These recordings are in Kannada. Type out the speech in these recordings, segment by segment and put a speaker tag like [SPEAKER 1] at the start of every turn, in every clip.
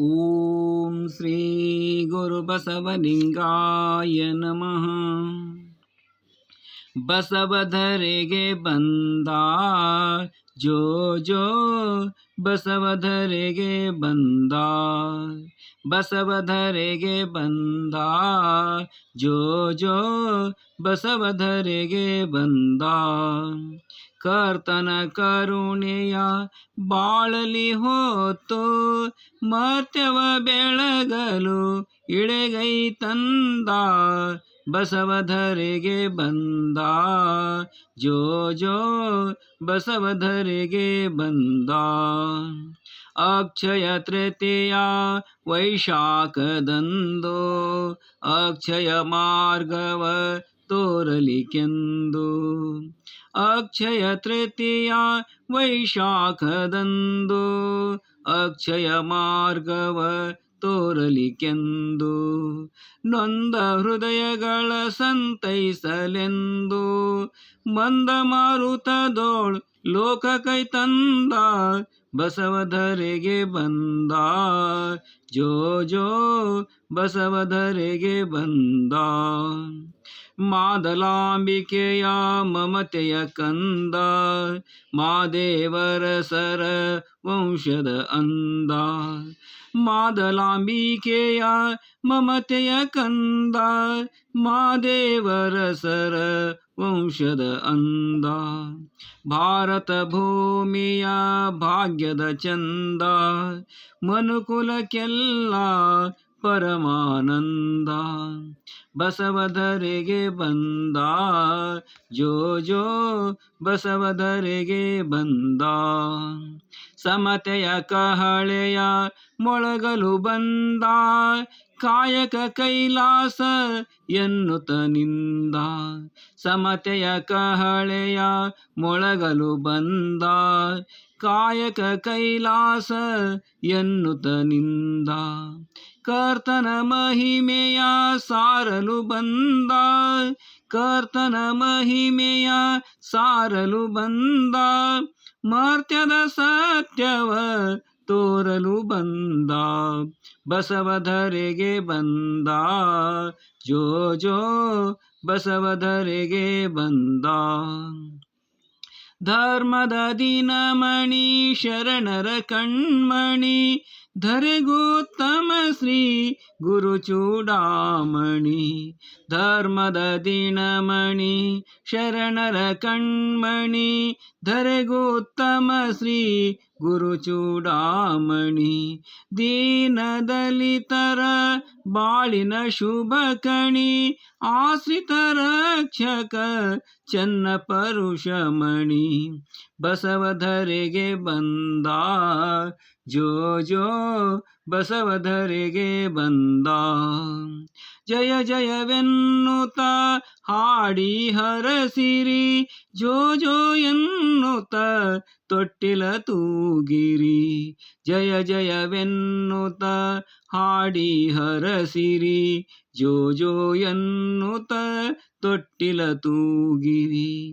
[SPEAKER 1] ॐ श्रीगुरुबसवलिङ्गाय नमः। बसवधरे गे बन्दा ಜೋ ಜೋ ಬಸವಧರೆಗೆ ಬಂದ ಬಸವಧರೆಗೆ ಬಂದ, ಜೋ ಜೋ ಬಸವಧರೆಗೆ ಬಂದ. ಕರ್ತನ ಕರುಣೆಯ ಬಾಳಲಿ ಹೋತು ಮರ್ತ್ಯವ ಬೆಳಗಲು ಇಳೆಗೈ ತಂದ ಬಸವಧರೆಗೆ ಬಂದ ಜೋ ಜೋ ಬಸವಧರೆಗೆ ಬಂದ ಅಕ್ಷಯ ತೃತೀಯ ವೈಶಾಖದಂದು ಅಕ್ಷಯ ಮಾರ್ಗವ ತೋರಲಿಕೆಂದು ಅಕ್ಷಯ ತೃತೀಯ ವೈಶಾಖದಂದು ಅಕ್ಷಯ ಮಾರ್ಗವ ತೋರಲಿಕೆಂದು, ನೊಂದ ಹೃದಯಗಳ ಸಂತೈಸಲೆಂದು, ಮಂದ ಮಾರುತದೋಳ್ ಲೋಕ ಕೈ ತಂದ, ಬಸವಧರೆಗೆ ಬಂದ, ಜೋ ಜೋ ಬಸವಧರೆಗೆ ಬಂದ. ಮಾದಲಾಂಬಿಕೆಯ ಮಮತೆಯ ಕಂದ ಮಾದೇವರ ಸರ ವಂಶದ ಅಂದ ಮಾದಲಾಂಬಿಕೆಯ ಮಮತೆಯ ಕಂದ ಮಾದೇವರ ಸರ ವಂಶದ ಅಂದ ಭಾರತ ಭೂಮಿಯ ಭಾಗ್ಯದ ಚಂದ ಮನುಕುಲಕ್ಕೆಲ್ಲ ಪರಮಾನಂದ. ಬಸವಧರೆಗೆ ಬಂದ ಜೋ ಜೋ ಬಸವಧರೆಗೆ ಬಂದ ಸಮತೆಯ ಕಹಳೆಯ ಮೊಳಗಲು ಬಂದ ಕಾಯಕ ಕೈಲಾಸ ಎನ್ನುತ್ತ ನಿಂದ ಸಮತೆಯ ಕಹಳೆಯ ಮೊಳಗಲು ಬಂದ ಕಾಯಕ ಕೈಲಾಸ ಎನ್ನುತ್ತ ನಿಂದ ಕರ್ತನ ಮಹಿಮೆಯ ಸಾರಲು ಬಂದ ಕರ್ತನ ಮಹಿಮೆಯ ಸಾರಲು ಬಂದ ಮರ್ತ್ಯದ ಸತ್ಯವ ತೋರಲು ಬಂದ ಬಸವಧರೆಗೆ ಬಂದ ಜೋ ಜೋ ಬಸವಧರೆಗೆ ಬಂದ ಧರ್ಮದ ದಿನಮಣಿ, ಶರಣರ ಕಣ್ಮಣಿ, ಧರೆಗೋತ್ತಮ ಶ್ರೀ ಗುರು ಚೂಡಾಮಣಿ. ಧರ್ಮದ ದಿನಮಣಿ, ಶರಣರ ಕಣ್ಮಣಿ, ಧರೆಗೋತ್ತಮ ಶ್ರೀ ಗುರು ಚೂಡಾಮಣಿ. ದೀನದಲಿತರ ಬಾಳಿನ ಶುಭ ಕಣಿ ಆಶ್ರಿತ ರಕ್ಷಕ ಚನ್ನ ಪರುಷಮಣಿ ಬಸವಧರೆಗೆ ಬಂದ. ಜೋ ಜೋ, ಬಸವಧರೆಗೆ ಬಂದ. ಜಯ ಜಯವೆನ್ನುತ ಹಾಡಿ ಹರಸಿರಿ. ಜೋ ಜೋ ಎನ್ನುತ ತೊಟ್ಟಿಲ ತೂಗಿರಿ. ಜಯ ಜಯವೆನ್ನುತ ಹಾಡಿ ಹರಸಿರಿ. ಜೋ ಜೋ ಎನ್ನುತ್ತ ತೊಟ್ಟಿಲ ತೂಗಿರಿ.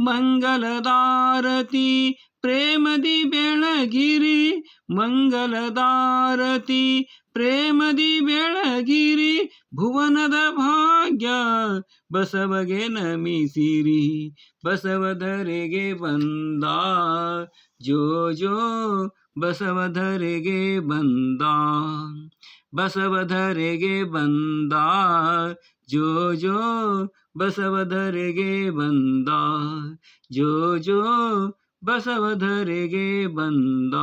[SPEAKER 1] ಮಂಗಲದಾರತಿ ಪ್ರೇಮದಿ ಬೆಳಗಿರಿ. ಮಂಗಲದಾರತಿ ಪ್ರೇಮದಿ ಬೆಳಗಿರಿ. ಭುವನದ ಭಾಗ್ಯ ಬಸವಗೆ ನಮಿಸಿರಿ. ಬಸವಧರೆಗೆ ಬಂದ ಜೋ ಜೋ ಬಸವಧರೆಗೆ ಬಂದ ಬಸವಧರೆಗೆ ಬಂದ ಜೋ ಜೋ ಬಸವಧರೆಗೆ ಬಂದ ಜೋ ಜೋ ಬಸವಧರೆಗೆ ಬಂದ